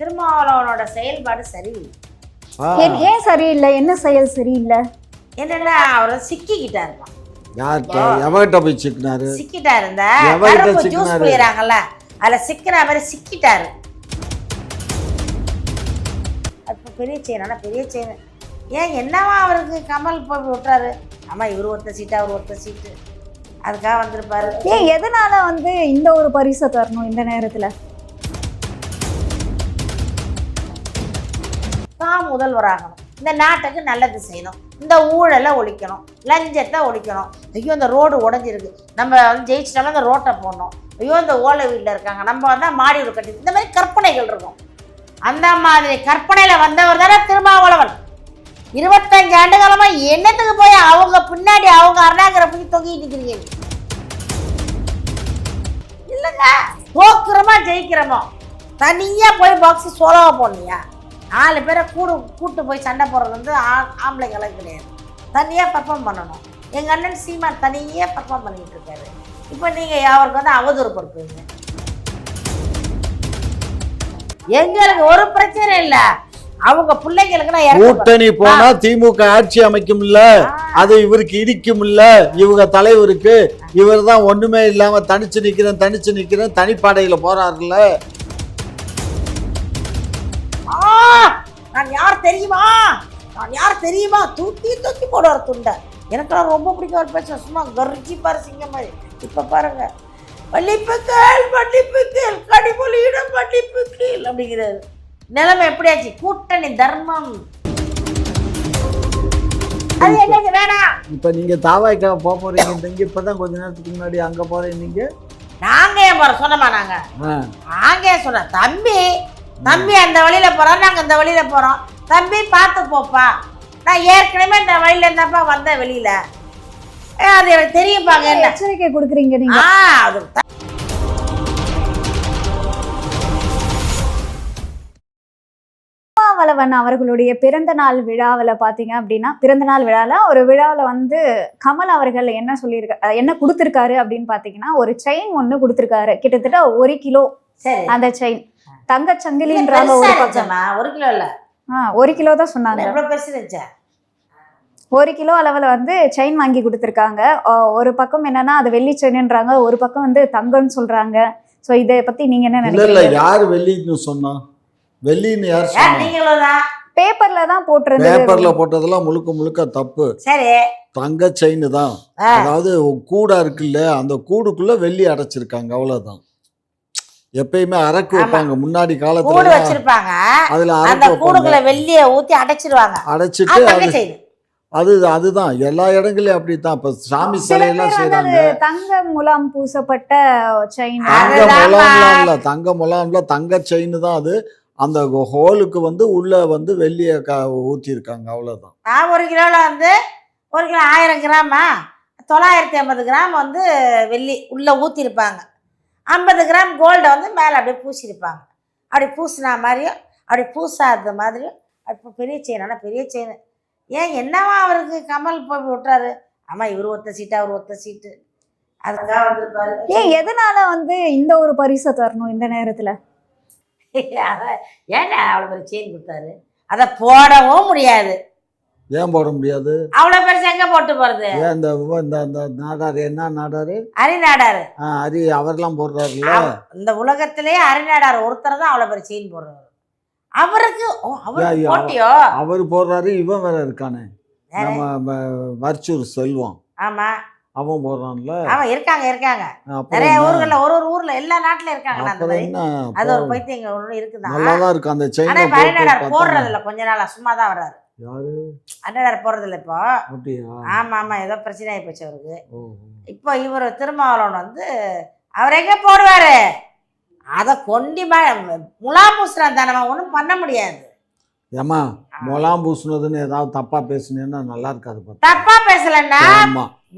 திருமாவளவனோட செயல்பாடு சரியில்லை. ஏன் ஏன் சரியில்லை? என்ன செயல் சரியில்லை? என்னன்னா அவர் சிக்கிக்கிட்டாருப்பான் யார்கிட்ட? எவகிட்ட போய் சிக்கினாரு? எவர்கிட்ட கரும்பு ஜூஸ் அதுல சிக்கின மாதிரி சிக்கிட்டாரு. அப்ப பெரிய செயின் ஆனா பெரிய செயின் ஏன் என்னவா அவருக்கு கமல் போய் விட்டுறாரு ஆமா இவர் ஒருத்த சீட்டு அவர் ஒருத்த சீட்டு. அதுக்காக வந்திருப்பாரு. ஏன் எதனால வந்து இந்த ஒரு பரிசை தரணும் இந்த நேரத்துல? தான் முதல்வராகணும். இந்த நாட்டுக்கு நல்லது செய்யணும். இந்த ஊழலை ஒழிக்கணும். லஞ்சத்தை ஒழிக்கணும். ஐயோ இந்த ரோடு உடஞ்சிருக்கு. நம்ம வந்து ஜெயிச்சிட்டாலும் இந்த ரோட்டை போடணும். ஐயோ இந்த ஓலை வீட்டில் இருக்காங்க. நம்ம வந்தால் மாடி வீடு கட்டி இந்த மாதிரி கற்பனைகள் இருக்கும். அந்த மாதிரி கற்பனையில் வந்தவர் தானே திருமாவளவன். இருபத்தஞ்சு ஆண்டு காலமாக என்னத்துக்கு போய் அவங்க பின்னாடி அவங்க அருணாங்கிற போய் தொங்கிட்டு நிற்கிறீங்க இல்லைங்க தோக்குறோமா ஜெயிக்கிறோமோ? தனியாக போய் பாக்ஸ் சோலோவாக போடலையா நாலு பேரை கூடு கூட்டு போய் சண்டை போடுறது வந்து ஆ- ஆம்பளைங்கெல்லாம் கிடையாது. தனியாக பர்ஃபார்ம் பண்ணணும். எங்கள் அண்ணன் சீமான் தனியாக பர்ஃபார்ம் பண்ணிட்டு இருக்காரு. இப்போ நீங்கள் அவருக்கு வந்து அவதூறு படுத்துவீங்க எங்களுக்கு ஒரு பிரச்சனை இல்லை. அவங்க பிள்ளைங்களுக்கு கூட்டணி போனா திமுக ஆட்சி அமைக்கும்ல. அது இவருக்கு இடிக்கும்ல. இவங்க தலைவருக்கு. இவர் தான் ஒண்ணுமே இல்லாம தனிச்சு நிக்கிறேன் தனிச்சு நிக்கிறேன் தனிப்பாடையில போறாருல்ல. நான் யார் தெரியுமா? நான் யார் தெரியுமா? தூக்கி தூக்கி போடுவார் துண்டை. எனக்கெல்லாம் ரொம்ப பிடிக்கும் ஒரு பேச சும்மா கர்ஜி பாரு சிங்கம் மாதிரி. இப்போ பாருங்க. மன்னிப்புக்கள் மன்னிப்புக்கள் கடிமொழியிடம் மன்னிப்புக்கள் அப்படிங்கிறாரு. நிலைமை எப்படியாச்சு? கூட்டணி தர்மம். அது எங்களுக்கு வேணாம் இப்ப நீங்க தாவாய்க்காக போக போறீங்க. நீங்க இப்பதான் கொஞ்ச நேரத்துக்கு முன்னாடி அங்க போறீங்க நீங்க? நாங்க ஏன் போறோம்? சொன்னமா நாங்க? ஆ, நாங்க ஏன் சொன்னோம்? தம்பி தம்பி அந்த வழியில போறோம் நாங்க இந்த வழியில போறோம். தம்பி பார்த்து போப்பா. நான் ஏற்கனவே இந்த வழியில இருந்தாப்பா வந்தேன் வெளியில. அது எனக்கு தெரியும்பாங்க என்ன? எச்சரிக்கை கொடுக்குறீங்க நீங்க? ஆ அது திருமாவளவன் அவர்களுடைய பிறந்த நாள் விழாவில் பார்த்தீங்க அப்படின்னா பிறந்த நாள் விழாவில் ஒரு விழாவில் வந்து கமல் அவர்கள் என்ன சொல்லியிருக்க என்ன கொடுத்துருக்காரு அப்படின்னு பார்த்தீங்கன்னா ஒரு செயின் ஒன்று கொடுத்துருக்காரு. கிட்டத்தட்ட ஒரு கிலோ அந்த செயின் தங்க சங்கிலின்றாங்க ஒரு பக்கம் ஒரு கிலோ இல்ல ஆ ஒரு கிலோ தான் சொன்னாங்க. எவ்வளவு பெருசு இருந்துச்சா? ஒரு கிலோ அளவில் வந்து செயின் வாங்கி கொடுத்துருக்காங்க. ஒரு பக்கம் என்னன்னா அது வெள்ளி செயின்ன்றாங்க ஒரு பக்கம் வந்து தங்கம்னு சொல்றாங்க. ஸோ இதை பத்தி நீங்க என்ன இல்ல இல்ல. நினைக்கிறீங்க? யாரு வெள்ளின்னு சொன்னா? வெள்ளின்னு யார் சொன்னா? பேப்பர்ல தான் போட்டிருந்தது. பேப்பர்ல போட்டதெல்லாம் முழுக்க முழுக்க தப்பு. சரி. தங்க செயின் தான். அதாவது கூடா இருக்குல்ல அந்த கூடுக்குள்ள வெள்ளி அடைச்சிருக்காங்க. அவ்வளவுதான். எப்பயுமே அரக்கு. வைப்பாங்க. முன்னாடி காலத்துல வச்சிருப்பாங்க. அதுல அந்த கூடுக்குள்ள வெள்ளிய ஊத்தி அடைச்சிருவாங்க. அடைச்சிட்டு அது அதுதான். எல்லா இடங்களையும் அப்படித்தான். இப்ப சாமி சில சிலையெல்லாம் அது செய்யறாங்க தங்க முலாம் பூசப்பட்ட செயின். தங்க. முலாம்லாம் இல்ல. தங்க முலாம்ல தங்க செயின் தான் அது. அந்த ஹோலுக்கு வந்து உள்ள வந்து வெள்ளிய ஊத்தி இருக்காங்க அவ்வளவுதான். நான் ஒரு கிலோல வந்து ஒரு கிலோ ஆயிரம் கிராமா தொள்ளாயிரத்தி ஐம்பது கிராம் வந்து வெள்ளி உள்ளே ஊற்றிருப்பாங்க ஐம்பது கிராம் கோல்டை வந்து மேலே அப்படியே பூசியிருப்பாங்க. அப்படி பூசினா மாதிரியும் அப்படி பூசாத மாதிரியும் அப்போ பெரிய செயின் ஆனால் பெரிய செயின் ஏன் என்னவா அவருக்கு கமல் போய் விட்டுறாரு? ஆமாம் இவர் ஒத்த சீட்டு அவர் ஒத்த சீட்டு அதுக்காக வந்திருப்பாரு. ஏன் எதனால வந்து இந்த ஒரு பரிசை தரணும் இந்த நேரத்துல? அதான் ஏன்டா அவ்வளோ பெரிய செயின் கொடுத்தாரு? அதை போடவும் முடியாது. ஏன் போட முடியாது? அவ்வளோ பெருசு எங்கே போட்டு போகிறது ஏன் இந்த இந்த இந்த நாடாரு என்ன நாடாரு? அரிநாடாரு. ஆ, அரி அவர்லாம் போடுறாருல்ல. இந்த உலகத்திலேயே அரிநாடார் ஒருத்தர் தான் அவ்வளோ பெரிய செயின் போடுறவர் அவருக்கு ஐயா, போட்டியோ? அவர் போடுறாரு இவன் வேற இருக்கானே? நம்ம மர்ச்சூர் செல்வம். ஆமா. அவன் போடுறான்ல. ஆமா இருக்காங்க இருக்காங்க. நிறைய? ஊர்கள்ல ஒரு ஒரு ஊர்ல எல்லா நாட்டுல இருக்காங்க அந்த மாதிரி. அது ஒரு பைத்தியங்க ஒன்று இருக்குதான் நல்லாதான் இருக்கு அந்த செயினை இப்ப அரிநாடார் போடுறது போட்டு இல்ல கொஞ்ச நாளா சும்மா தான் வர்றாரு. யாரு? அரிநாடார் போடுறது இல்ல இப்போ ஆமா ஆமா ஏதோ பிரச்சனை ஆகி போச்சு அவருக்கு. இப்போ இவர் திருமாவளவன் வந்து அவர் எங்க போடுவாரு? அதை கொண்டி முலாம் பூசுறான் தானே ஒன்றும் பண்ண முடியாது. ஏமா முலாம் பூசுனதுன்னு ஏதாவது தப்பா பேசுனேன்னா நல்லா இருக்காது தப்பா பேசலன்னா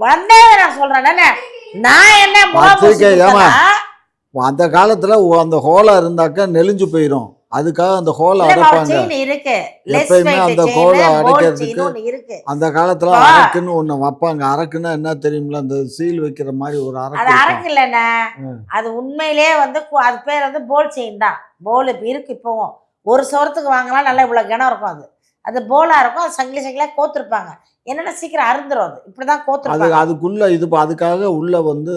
வந்தே நான் சொல்றேன் நானு. என்ன? அந்த காலத்துல அந்த ஹோலா இருந்தாக்க நெளிஞ்சு போயிடும் அதுக்காக அந்த ஹோலை அடைப்பாங்க. எப்பயுமே அந்த bold அடைக்கிறதுக்கு அந்த காலத்துல. அரக்குன்னு ஒண்ணு வைப்பாங்க. அரக்குன்னா என்ன தெரியுமில? அந்த சீல் வைக்கிற மாதிரி ஒரு அரக்கு அது. அரக்கு இல்லைண்ணே. அது உண்மையிலேயே வந்து அது பேர் வந்து போல் செயின் தான். போல் இப்ப இருக்கு இப்போவும். ஒரு சவரத்துக்கு வாங்கலாம் நல்லா இவ்வளோ கிணம் இருக்கும் அது. அது போலா இருக்கும். அது சங்கிலி சங்கிலியாக கோத்துருப்பாங்க. என்னன்னா சீக்கிரம் அறுந்துரும் அது. இப்படி தான் அது கோத்துருப்பாங்க. அதுக்குள்ள இது அதுக்காக உள்ள வந்து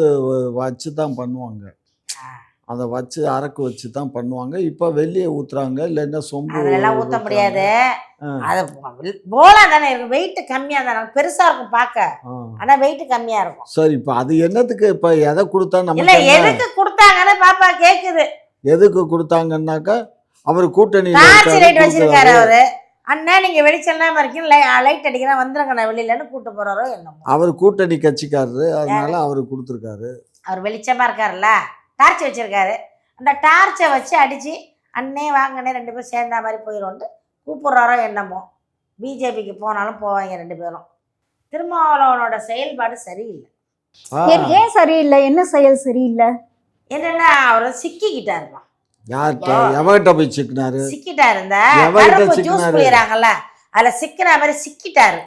வச்சு தான் பண்ணுவாங்க. அதை வச்சு அரக்கு வச்சு தான் பண்ணுவாங்க. இப்போ வெளியே ஊத்துறாங்க. இல்லைன்னா சொம்பு அதெல்லாம் ஊற்ற ஊத்துறாங்க. முடியாது. அது போலா தானே இருக்கும் வெயிட் கம்மியாக தானே பெருசாக இருக்கும் பார்க்க. ஆனால் வெயிட் கம்மியாக இருக்கும். சரி இப்போ அது என்னத்துக்கு இப்போ எதை கொடுத்தா இல்லை நமக்கு என்ன? எதுக்கு கொடுத்தாங்கன்னு பாப்பா கேட்குது எதுக்கு கொடுத்தாங்கன்னாக்கா அவர் கூட்டணி லைட் வச்சிருக்காரு அவரு. அண்ணா நீங்க வெளிச்சம் இருக்கீங்க. லைட் அடிக்கிறேன் வந்துருங்க. நான் வெளியிலன்னு கூட்டு போறாரோ என்னமோ. அவர் கூட்டணி கட்சிக்காரரு. அதனால அவர் கொடுத்துருக்காரு. அவர் வெளிச்சமா இருக்காருல்ல. டார்ச் வச்சிருக்காரு. அந்த டார்ச்சை வச்சு அடிச்சு அண்ணே வாங்கண்ணே ரெண்டு பேரும் சேர்ந்த மாதிரி போயிடும்ட்டு கூப்பிடுறாரோ என்னமோ. பிஜேபிக்கு போனாலும் போவாங்க ரெண்டு பேரும். திருமாவளவனோட செயல்பாடு சரியில்லை. ஏன் ஏன் சரியில்லை? என்ன செயல் சரியில்லை? என்னன்னா அவர் சிக்கிக்கிட்டாருமா. யார்கிட்ட? எவகிட்ட போய் சிக்கினாரு? சிக்கிட்டாரு இந்த ஜூஸ்? புளியறாங்கல்ல அதுல சிக்கின மாதிரி சிக்கிட்டாரு.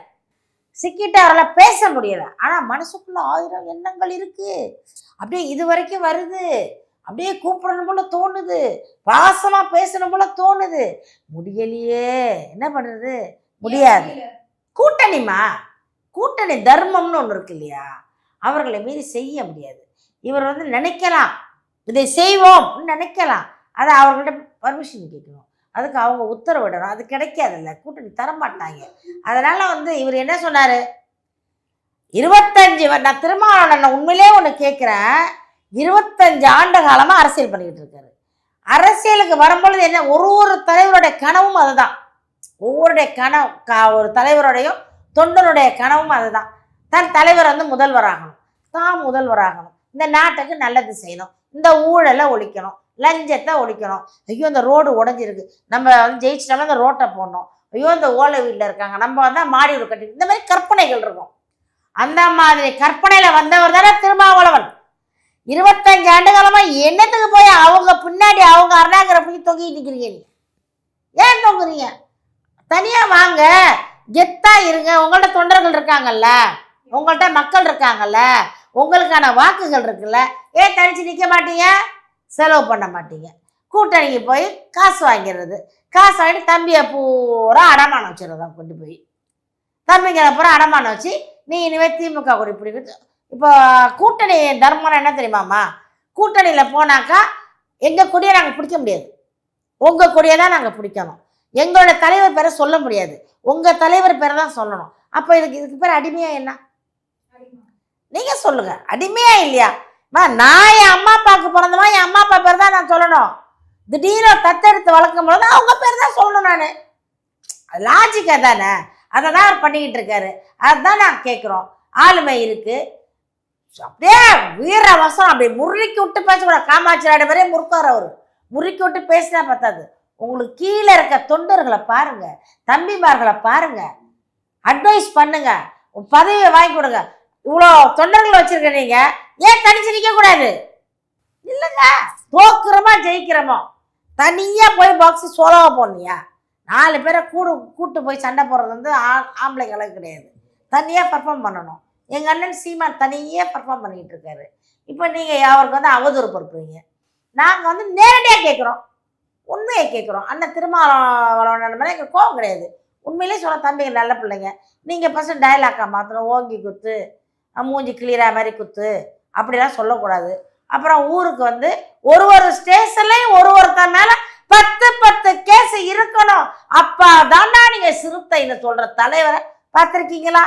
சிக்கிட்டாருல பேச முடியல. ஆனா மனசுக்குள்ள ஆயிரம் எண்ணங்கள் இருக்கு. அப்படியே இது வரைக்கும் வருது. அப்படியே கூப்பிடணும் போல தோணுது. பாசமா பேசணும் போல தோணுது. முடியலையே. என்ன பண்றது? முடியாது. கூட்டணிமா? கூட்டணி தர்மம்னு ஒன்று இருக்கு இல்லையா? அவர்களை மீறி செய்ய முடியாது. இவர் வந்து நினைக்கலாம். இதை செய்வோம். நினைக்கலாம். அதை அவர்கள்ட்ட பர்மிஷன் கேட்கணும். அதுக்கு அவங்க உத்தரவிடணும் அது கிடைக்காதுல்ல. கூட்டணி தரமாட்டாங்க அதனால் வந்து இவர் என்ன சொன்னார்? இருபத்தஞ்சு நான் திருமாவளவன் உண்மையிலே ஒன்று கேட்குறேன் இருபத்தஞ்சு ஆண்டு காலமாக அரசியல் பண்ணிக்கிட்டு இருக்காரு. அரசியலுக்கு வரும்பொழுது என்ன? ஒரு ஒரு தலைவருடைய கனவும் அதுதான். ஒவ்வொருடைய கனவு க- ஒரு தலைவருடையும் தொண்டனுடைய கனவும் அதுதான். தன் தலைவர் வந்து முதல்வராகணும். தான் முதல்வராகணும். இந்த நாட்டுக்கு நல்லது செய்யணும். இந்த ஊழலை ஒழிக்கணும். லஞ்சத்தை ஒழிக்கணும். ஐயோ இந்த ரோடு உடஞ்சிருக்கு. நம்ம வந்து ஜெயிச்சிட்டோம்னா இந்த ரோட்டை போடணும். ஐயோ இந்த ஓலை வீட்டில் இருக்காங்க. நம்ம வந்து மாடி வீடு கட்டி இந்த மாதிரி கற்பனைகள் இருக்கும். அந்த மாதிரி கற்பனையில் வந்தவர் தானே திருமாவளவன். இருபத்தஞ்சு ஆண்டு காலமாக என்னத்துக்கு போய் அவங்க பின்னாடி அவங்க அருணாங்கிற போய் தொங்கிட்டு நிற்கிறீங்க நீ ஏன் தொங்குறீங்க? தனியாக வாங்க. கெத்தாக இருங்க. உங்கள்ட்ட தொண்டர்கள் இருக்காங்கல்ல? உங்கள்கிட்ட மக்கள் இருக்காங்கல்ல? உங்களுக்கான வாக்குகள் இருக்குல்ல? ஏன் தனிச்சு நிற்க மாட்டீங்க? செலவு பண்ண மாட்டீங்க. கூட்டணிக்கு போய் காசு வாங்கிடுறது. காசு வாங்கிட்டு தம்பியை பூரா அடமானம் வச்சிடுறதா கொண்டு போய். தம்பிங்களை பூரா அடமானம் வச்சு நீ இனிமேல் திமுக கொடி பிடிக்கிறது இப்போ கூட்டணி தர்மம் என்ன தெரியுமாம்மா? கூட்டணியில் போனாக்கா எங்கள் கொடியை நாங்கள் பிடிக்க முடியாது. உங்கள் கொடியை தான் நாங்கள் பிடிக்கணும். எங்களோட தலைவர் பேரை சொல்ல முடியாது. உங்கள் தலைவர் பேரை தான் சொல்லணும். அப்போ இதுக்கு இதுக்கு பேர் அடிமையா என்ன? நீங்கள் சொல்லுங்க. அடிமையா இல்லையா? அம்மா, நான் என் அம்மா அப்பாவுக்கு பிறந்தமா? என் அம்மா அப்பா பேர் தான் நான் சொல்லணும். திடீர்னு தத்தெடுத்து வளர்க்கும் பொழுது அவங்க பேர் தான் சொல்லணும் நான். லாஜிக்காக தானே? அதை தான் அவர் பண்ணிக்கிட்டு இருக்காரு. அதுதான் நான் கேட்குறோம் ஆளுமை இருக்குது அப்படியே வீர வசம் அப்படி முறுக்கி விட்டு பேசக்கூடாது. காமாட்சி நாடு வரையும் முறுக்கார் அவர். முறுக்கி விட்டு பேசினா பத்தாது. உங்களுக்கு கீழே இருக்க தொண்டர்களை பாருங்க. தம்பிமார்களை பாருங்க. அட்வைஸ் பண்ணுங்க. பதவியை வாங்கி கொடுங்க. இவ்வளோ தொண்டர்கள் வச்சுருக்க நீங்கள் ஏன் தனிச்சு நிற்க கூடாது? இல்லைங்க. தோக்குறோமா ஜெயிக்கிறோமோ. தனியா போய் பாக்ஸ் சோலோவா போடணியா நாலு பேரை கூடு கூட்டு போய் சண்டை போடுறது வந்து ஆ- ஆம்பளைங்களுக்கு கிடையாது. தனியாக பர்ஃபார்ம் பண்ணணும். எங்கள் அண்ணன் சீமான் தனியாக பர்ஃபார்ம் பண்ணிக்கிட்டு இருக்காரு. இப்போ நீங்கள் அவருக்கு வந்து அவதூறு பொறுப்புறீங்க. நாங்கள் வந்து நேரடியாக கேட்குறோம் உண்மையை கேட்குறோம் அண்ணன் திருமாவளவன் மேலே எங்களுக்கு கோவம் கிடையாது. உண்மையிலே சொல்ல தம்பிங்க நல்ல பிள்ளைங்க. நீங்கள் ஃபஸ்ட்டு டயலாக்கா மாத்திரம் ஓங்கி குத்து மூஞ்சி கிளியரா மாதிரி குத்து. அப்படிலாம் சொல்லக்கூடாது. அப்புறம் ஊருக்கு வந்து ஒரு ஒரு ஸ்டேஷன்லையும் ஒரு ஒருத்தன் மேலே பத்து பத்து கேஸ் இருக்கணும். அப்பா தாண்டா நீங்க சிறுத்தைன்னு சொல்ற தலைவரை பார்த்துருக்கீங்களா?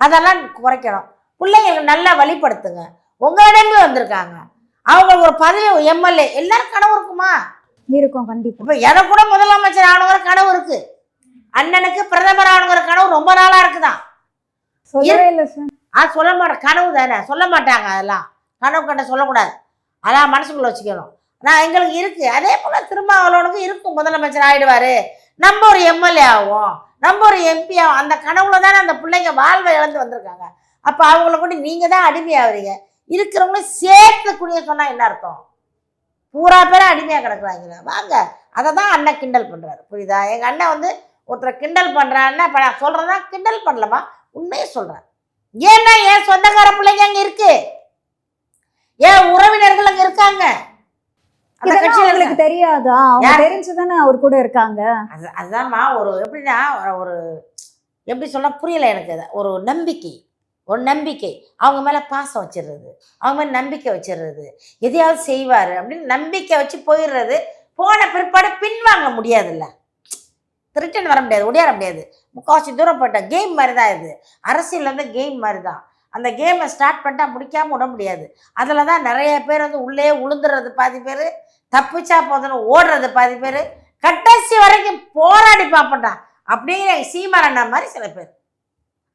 அதெல்லாம் குறைக்கணும். பிள்ளைங்களுக்கு நல்லா வழிபடுத்துங்க. உங்களிடமே வந்திருக்காங்க. அவங்க ஒரு பதவி எம்எல்ஏ எல்லாரும் கனவு இருக்குமா? இருக்கும் கண்டிப்பா. இப்ப எனக்கு கூட முதலமைச்சர் ஆகணுங்கிற கனவு இருக்கு. அண்ணனுக்கு பிரதமர் ஆகணுங்கிற கனவு ரொம்ப நாளா இருக்குதான். சொல்லவே இல்லை சார் அது சொல்ல மாட்டேன் கனவு தானே? சொல்ல மாட்டாங்க அதெல்லாம். கனவு கண்ட சொல்லக்கூடாது. அதான் மனசுக்குள்ளே வச்சுக்கணும். நான் எங்களுக்கு இருக்குது அதே போல திருமாவளவனுக்கு இருக்கும். முதலமைச்சர் ஆகிடுவார் நம்ம ஒரு எம்எல்ஏ ஆகும் நம்ம ஒரு எம்பி ஆகும் அந்த கனவுல தானே அந்த பிள்ளைங்க வாழ்வை இழந்து வந்திருக்காங்க. அப்போ அவங்கள கூட நீங்கள் தான் அடிமையாகிறீங்க இருக்கிறவங்களும் சேர்த்துக்கூடிய சொன்னால் என்ன அர்த்தம்? பூரா பேரும் அடிமையாக கிடக்குறாங்க வாங்க. அதை தான் அண்ணன் கிண்டல் பண்ணுறாரு புரியுதா? எங்கள் அண்ணன் வந்து ஒருத்தரை கிண்டல் பண்றான்னா இப்போ நான் சொல்கிறதா கிண்டல் பண்ணலமா உண்மையை சொல்கிறேன் ஏன்னா என் சொந்தக்கார பிள்ளைங்க அங்க இருக்கு. என் உறவினர்கள் அங்க இருக்காங்க. உங்களுக்கு தெரியாதா. அவங்க? தெரிஞ்சுதானே அவர் கூட இருக்காங்க. அது அதுதான்மா ஒரு எப்படின்னா ஒரு எப்படி சொல்ல புரியல எனக்கு ஒரு நம்பிக்கை. ஒரு நம்பிக்கை. அவங்க மேலே பாசம் வச்சிடுறது. அவங்க மேலே நம்பிக்கை வச்சிடுறது. எதையாவது செய்வார் அப்படின்னு நம்பிக்கை வச்சு போயிடுறது. போன பிற்பாடு பின்வாங்க முடியாதுல்ல. திருட்டன் வர முடியாது ஒடியார முடியாது. முக்கால்வாசி தூரம் போயிட்டேன் கேம் மாதிரி தான் இது. அரசியல் வந்து கேம் மாதிரி தான் அந்த கேமை ஸ்டார்ட் பண்ணிட்டா முடிக்காமல் விட முடியாது. அதில் தான் நிறைய பேர் வந்து உள்ளே உளுந்துறது பாதி பேர் தப்பிச்சா போதுன்னு ஓடுறது பாதி பேர் கட்டசி வரைக்கும் போராடி பார்ப்பட்டான் அப்படிங்கிற சீமானண்ணா மாதிரி சில பேர்.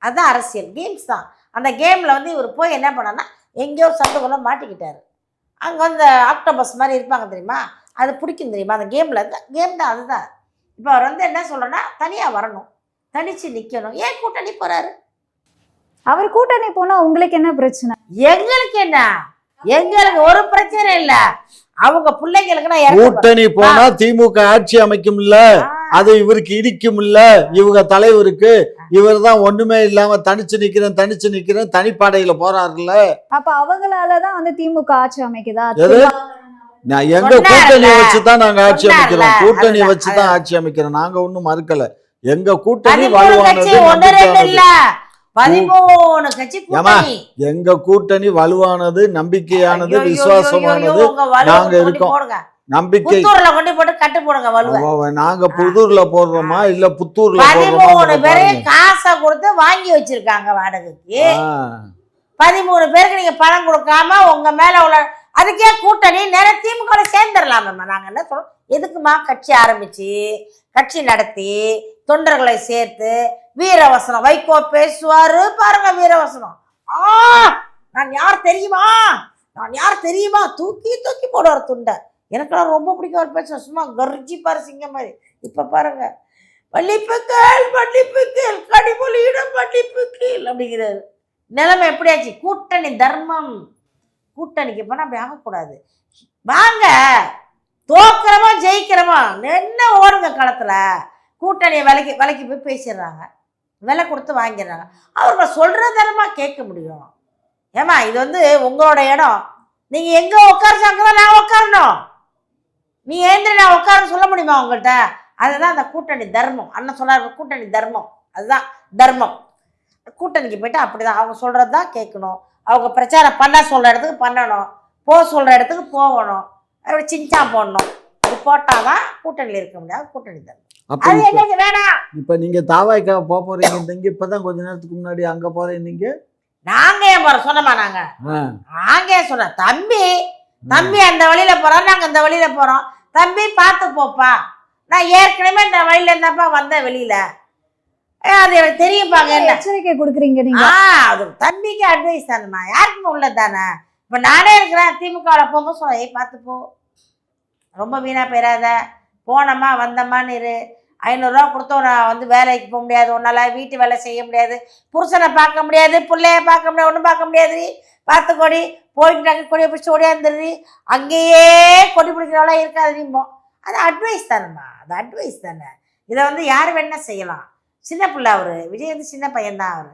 அதுதான் அரசியல் கேம்ஸ் தான். அந்த கேமில் வந்து இவர் போய் என்ன பண்ணான்னா எங்கேயோ சந்தோகம் மாட்டிக்கிட்டார். அங்கே வந்து ஆக்டோபஸ் மாதிரி இருப்பாங்க தெரியுமா? அது பிடிக்கும் தெரியுமா? அந்த கேமில் கேம் தான் அதுதான். இப்போ அவர் வந்து என்ன சொல்கிறேன்னா தனியாக வரணும். தனிச்சு நிற்கணும் ஏன் கூட்டணி போகிறாரு அவர் கூட்டணி போனா உங்களுக்கு என்ன பிரச்சனை? எங்களுக்கு என்ன? எங்களுக்கு ஒரு பிரச்சனை இல்லை. அவங்க பிள்ளைங்களுக்கு கூட்டணி போனா திமுக ஆட்சி அமைக்கும்ல. அது இவருக்கு இடிக்கும்ல. இவங்க தலைவருக்கு. இவர் தான் ஒண்ணுமே இல்லாம தனிச்சு நிக்கிறேன் தனிச்சு நிக்கிறேன் தனிப்பாடையில போறாருல்ல. அப்ப அவங்களாலதான் வந்து திமுக ஆட்சி அமைக்குதா? நான் எங்க. கூட்டணி வச்சுதான் நாங்க ஆட்சி. அமைக்கிறோம். கூட்டணி வச்சுதான் ஆட்சி அமைக்கிறோம். நாங்க ஒண்ணும் மறுக்கல. எங்க கூட்டணி வலுவானது எங்க கூட்டணி வலுவானது நம்பிக்கையானது விசுவாசமானது நாங்க இருக்கோம். நம்பிக்கை கொண்டு போட்டு கட்டு போடுங்க நாங்க புதூர்ல போடுறோமா இல்ல புத்தூர்ல பதிமூணு பேரையும் காசை கொடுத்து வாங்கி வச்சிருக்காங்க வாடகைக்கு. பதிமூணு பேருக்கு நீங்க பணம் கொடுக்காம உங்க மேல உள்ள அதுக்கே கூட்டணி நிறைய திமுக சேர்ந்துடலாமம்மா. நாங்க என்ன சொல்றோம் எதுக்குமா கட்சி ஆரம்பிச்சு? கட்சி நடத்தி தொண்டர்களை சேர்த்து வீரவசனம் வைகோ பேசுவாரு பாருங்க வீரவசனம். ஆ நான் யார் தெரியுமா? நான் யார் தெரியுமா? தூக்கி தூக்கி போடுவார் துண்டை. எனக்கெல்லாம் ரொம்ப பிடிக்கும் அவர் பேச சும்மா கர்ஜிப்பார் சிங்க சிங்கம் மாதிரி. இப்ப பாருங்க. மன்னிப்புக்கள் மன்னிப்புக்கள் கடிமொழியிடம் மன்னிப்புக்கள் அப்படிங்கிறாரு. நிலைமை எப்படியாச்சு? கூட்டணி தர்மம். கூட்டணிக்கு போனால் அப்படி ஆகக்கூடாது. வாங்க தோக்குறோமா ஜெயிக்கிறமோ என்ன ஓடுங்க களத்தில்? கூட்டணியை விலைக்கு விலைக்கு போய் பேசிடுறாங்க. விலை கொடுத்து வாங்கிடுறாங்க. அவங்க சொல்கிற கேட்க முடியும். ஏமா இது வந்து உங்களோட இடம். நீங்கள் எங்கே உட்கார நான் உட்காரணும். நீ ஏந்திர நான் உட்கார சொல்ல முடியுமா உங்கள்கிட்ட? அதுதான் அந்த கூட்டணி தர்மம். அண்ணன் சொன்னார் கூட்டணி தர்மம். அதுதான் தர்மம். கூட்டணிக்கு போயிட்டு அப்படிதான். அவங்க சொல்கிறது தான் கேட்கணும். அவங்க பிரச்சாரம் பண்ண சொல்கிற இடத்துக்கு பண்ணணும் போக சொல்கிற இடத்துக்கு போகணும். அப்படி சிஞ்சா போடணும். இது போட்டால் தான் கூட்டணியில் இருக்க முடியாது கூட்டணி அப்ப அது இப்ப- எங்களுக்கு வேணாம் இப்ப நீங்க தாவாய்க்கா போக போறீங்க நீங்க இப்பதான் கொஞ்ச நேரத்துக்கு முன்னாடி அங்க போறேன் நீங்க? நாங்கள் ஏன் போகிறோம் சொன்னோமா நாங்கள் ஆ, நாங்கள் ஏன் சொன்னோம்? தம்பி தம்பி அந்த வழியில போறோம் நாங்க இந்த வழியில போறோம். தம்பி பார்த்து போப்பா. நான் ஏற்கனவே இந்த வழியில இருந்தாப்பா வந்தேன் வெளியில. அது எனக்கு தெரியும்பாங்க என்ன? எச்சரிக்கை கொடுக்குறீங்க நீங்க. ஆ அது தம்பிக்கு அட்வைஸ் தானேம்மா யாருக்குமே உள்ளது தானே? இப்போ நானே இருக்கிறேன் திமுகவில் போகும்போது சொல்ல ஏய் பார்த்து போ. ரொம்ப வீணாக போயிடாத போனோமா வந்தோமான்னு இரு. ஐநூறுரூவா கொடுத்தோம் நான் வந்து வேலைக்கு போக முடியாது. உன்னால் வீட்டு வேலை செய்ய முடியாது. புருஷனை பார்க்க முடியாது பிள்ளைய பார்க்க முடியாது ஒன்றும் பார்க்க முடியாது. பார்த்து கொடி போயிட்டு கொடியை பிடிச்சி ஓடியாந்துடுறி அங்கேயே கொடி பிடிக்கிறவளா இருக்காது நீமோ அது அட்வைஸ் தானேம்மா. அது அட்வைஸ் தானே. இதை வந்து யார் வேணா செய்யலாம். சின்ன பிள்ளை அவர். விஜய் வந்து சின்ன பையன்தான் அவர்.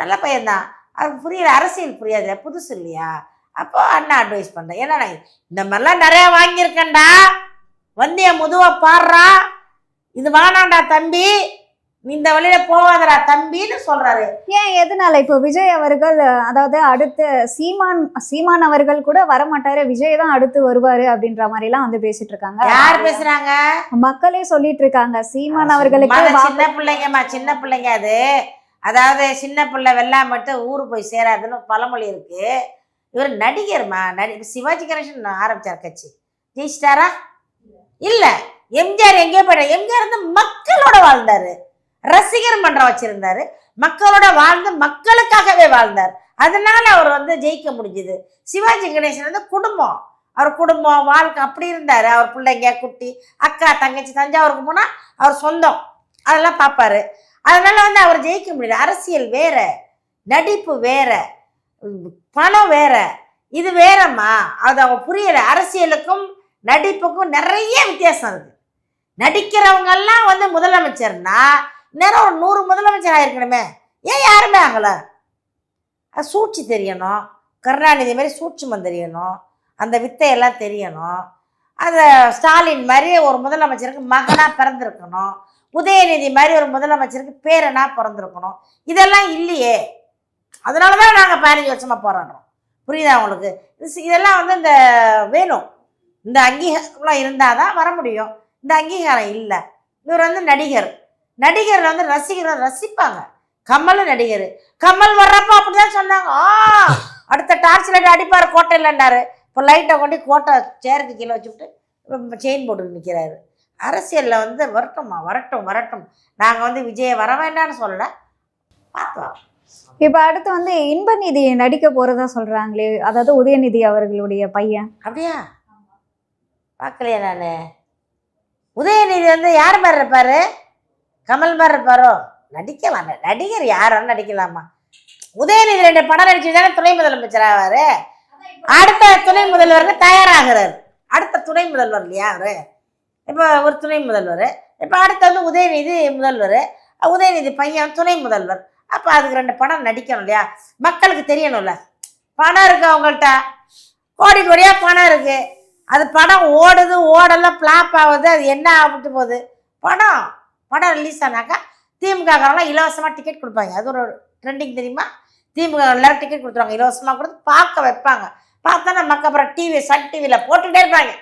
நல்ல பையன்தான். அவருக்கு புரியல அரசியல் புரியாது. புதுசு இல்லையா? அப்போ அண்ணா அட்வைஸ் பண்ணுறேன் ஏன்னா நான் இந்த மாதிரிலாம் நிறையா வாங்கியிருக்கேன்டா. வந்து என் முதுவை பாடுறா. இது வேணாண்டா தம்பி. இந்த வழியில போவாதடா தம்பின்னு சொல்றாரு. ஏன் எதனால? இப்போ விஜய் அவர்கள் அதாவது அடுத்து சீமான் சீமான் அவர்கள் கூட வரமாட்டாரு விஜய் தான் அடுத்து வருவாரு அப்படின்ற மாதிரி எல்லாம் வந்து பேசிட்டு இருக்காங்க. யார் பேசுறாங்க? மக்களே சொல்லிட்டு இருக்காங்க. சீமான் அவர்களுக்கு சின்ன பிள்ளைங்கம்மா சின்ன பிள்ளைங்க அது. அதாவது சின்ன பிள்ளை வெள்ளாம மட்டும் ஊரு போய் சேராதுன்னு பழமொழி இருக்கு. இவர் நடிகர்மா? நடி சிவாஜி கணேசன் ஆரம்பிச்சார் கட்சி. ஜெயிச்சிட்டாரா? இல்ல. எம்ஜிஆர் எங்கேயோ போயிட்டார். எம்ஜிஆர் வந்து மக்களோட வாழ்ந்தாரு. ரசிகர் மன்றம் வச்சிருந்தாரு. மக்களோட வாழ்ந்து மக்களுக்காகவே வாழ்ந்தார். அதனால அவர் வந்து ஜெயிக்க முடிஞ்சுது. சிவாஜி கணேசன் வந்து குடும்பம். அவர் குடும்பம் வாழ்க்கை அப்படி இருந்தார். அவர் பிள்ளைங்க குட்டி அக்கா தங்கச்சி தஞ்சாவூருக்கு போனால் அவர் சொந்தம். அதெல்லாம் பார்ப்பாரு அதனால வந்து அவர் ஜெயிக்க முடியல. அரசியல் வேற நடிப்பு வேற பணம் வேற இது வேறம்மா. அது அவங்க புரியல. அரசியலுக்கும் நடிப்புக்கும் நிறைய வித்தியாசம் இருக்கு. நடிக்கிறவங்கெல்லாம் வந்து முதலமைச்சர்னா நேரம் ஒரு நூறு முதலமைச்சர் ஆகிருக்கணுமே ஏன் யாருமே ஆகலை? அது சூழ்ச்சி தெரியணும். கருணாநிதி மாதிரி சூட்சுமம் தெரியணும். அந்த வித்தையெல்லாம் தெரியணும். அந்த ஸ்டாலின் மாதிரி ஒரு முதலமைச்சருக்கு மகனாக பிறந்திருக்கணும். உதயநிதி மாதிரி ஒரு முதலமைச்சருக்கு பேரனாக பிறந்திருக்கணும். இதெல்லாம் இல்லையே. அதனால தான் நாங்கள் பதினஞ்சு வருஷமாக போராடுறோம். புரியுதா உங்களுக்கு? இது- இதெல்லாம் வந்து இந்த வேணும். இந்த அங்கீகாரம்லாம் இருந்தால் தான் வர முடியும். இந்த அங்கீகாரம் இல்லை. இவர் வந்து நடிகர். நடிகர் வந்து ரசிகர்கள் ரசிப்பாங்க. கமல் நடிகர். கமல் வர்றப்ப அப்படிதான் சொன்னாங்க. ஆ அடுத்த டார்ச் லைட் அடிப்பார் கோட்டையிலன்னாரு இப்போ லைட்டை கொண்டு கோட்டை சேருக்கு கீழே வச்சுவிட்டு செயின் போட்டு நிற்கிறாரு அரசியலில் வந்து வரட்டும்மா வரட்டும் வரட்டும். நாங்கள் வந்து விஜயை வர வேண்டாம்னு சொல்லலை. பார்த்தோம் இப்ப அடுத்து வந்து இன்பநிதி நடிக்க போறதா சொல்றாங்களே அதாவது உதயநிதி அவர்களுடைய பையன். அப்படியா? பார்க்கலையா நான்? உதயநிதி வந்து யார் மாதிரி இருப்பாரு? கமல் மாதிரி இருப்பாரோ நடிக்கலாம். நடிகர் யாரும் நடிக்கலாமா? உதயநிதி ரெண்டு படம் நடிச்சு தானே துணை முதலமைச்சர் ஆவாரு? அடுத்த துணை முதல்வருக்கு தயாராகிறார். அடுத்த துணை முதல்வர் இல்லையா அவரு? இப்போ ஒரு துணை முதல்வர். இப்போ அடுத்து வந்து உதயநிதி முதல்வர். உதயநிதி பையன் துணை முதல்வர். அப்போ அதுக்கு ரெண்டு படம் நடிக்கணும் இல்லையா? மக்களுக்கு தெரியணும்ல. பணம் இருக்கு அவங்கள்ட்ட கோடி கோடியாக பணம் இருக்குது அது படம் ஓடுது ஓடலாம் ஃப்ளாப் ஆகுது. அது என்ன ஆகிட்டு போகுது படம் படம் ரிலீஸ் ஆனாக்கா திமுககாரெல்லாம் இலவசமாக டிக்கெட் கொடுப்பாங்க. அது ஒரு ட்ரெண்டிங் தெரியுமா? திமுக எல்லாரும் டிக்கெட் கொடுத்துருவாங்க. இலவசமாக கொடுத்து பார்க்க வைப்பாங்க. பார்த்தா நமக்கு அப்புறம் டிவி சன் டிவியில் போட்டுகிட்டே இருப்பாங்க.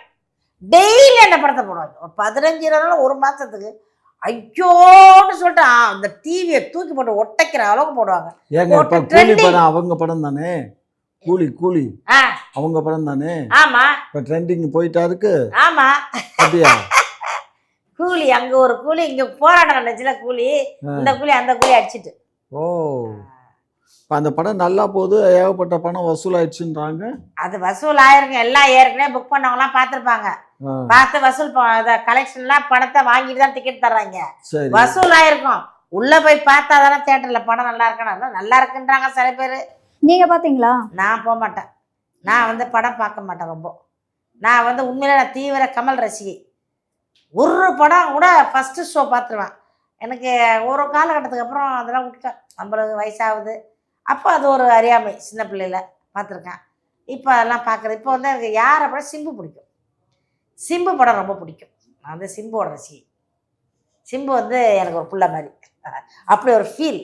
டெய்லி அந்த படத்தை போடுவாங்க. ஒரு பதினஞ்சு நாள் ஒரு மாதத்துக்கு ஐயோன்னு சொல்லிட்டு அந்த டிவியை தூக்கி போட்டு ஒட்டைக்கிற அளவுக்கு போடுவாங்க. ஏங்க அவங்க படம் தானே? கூலி கூலி. அவங்க படம் தானே? ஆமாம் இப்ப ட்ரெண்டிங் போயிட்டா இருக்கு. ஆமாம் அப்படியா? கூலி அங்கே ஒரு கூலி இங்கே போராட்டம் நடந்துச்சுல கூலி. இந்த கூலி அந்த கூலி அடிச்சிட்டு. ஓ. அந்த படம் நல்லா போகுது ஏகப்பட்ட பணம் வசூலாயிடுச்சுன்றாங்க. அது வசூல் ஆயிருங்க எல்லாம் ஏற்கனவே புக் பண்ணவங்கலாம் பார்த்துருப்பாங்க. பார்த்து வசூல் கலெக்ஷன்லாம் பணத்தை வாங்கிட்டு தான் டிக்கெட் தர்றாங்க. சரி. வசூல் ஆயிருக்கும் உள்ள போய் பார்த்தா தானே தேட்டர்ல படம் நல்லா இருக்கணும். நல்லா இருக்குன்றாங்க சில பேர். நீங்க பாத்தீங்களா நான் போக மாட்டேன். நான் வந்து படம் பார்க்க மாட்டேன் ரொம்ப. நான் வந்து உண்மையில நான் தீவிர கமல் ரசிகை. ஒரு படம் கூட ஃபஸ்ட்டு ஷோ பார்த்துருவேன். எனக்கு ஒரு காலகட்டத்துக்கு அப்புறம் அதெல்லாம் விட்டுட்டேன் நம்மளுக்கு வயசாகுது. அப்போ அது ஒரு அறியாமை சின்ன பிள்ளையில பார்த்துருக்கேன். இப்போ அதெல்லாம் பார்க்குறேன் இப்போ வந்து எனக்கு யாரை படம் சிம்பு பிடிக்கும். சிம்பு படம் ரொம்ப பிடிக்கும். நான் வந்து சிம்புவோட ரசிகை. சிம்பு வந்து எனக்கு ஒரு புள்ள மாதிரி. அப்படி ஒரு ஃபீல்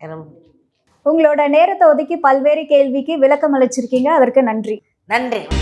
எனக்கு ரொம்ப பிடிக்கும். உங்களோட நேரத்தை ஒதுக்கி பல்வேறு கேள்விக்கு விளக்கம் அளிச்சிருக்கீங்க. அதற்கு நன்றி. நன்றி.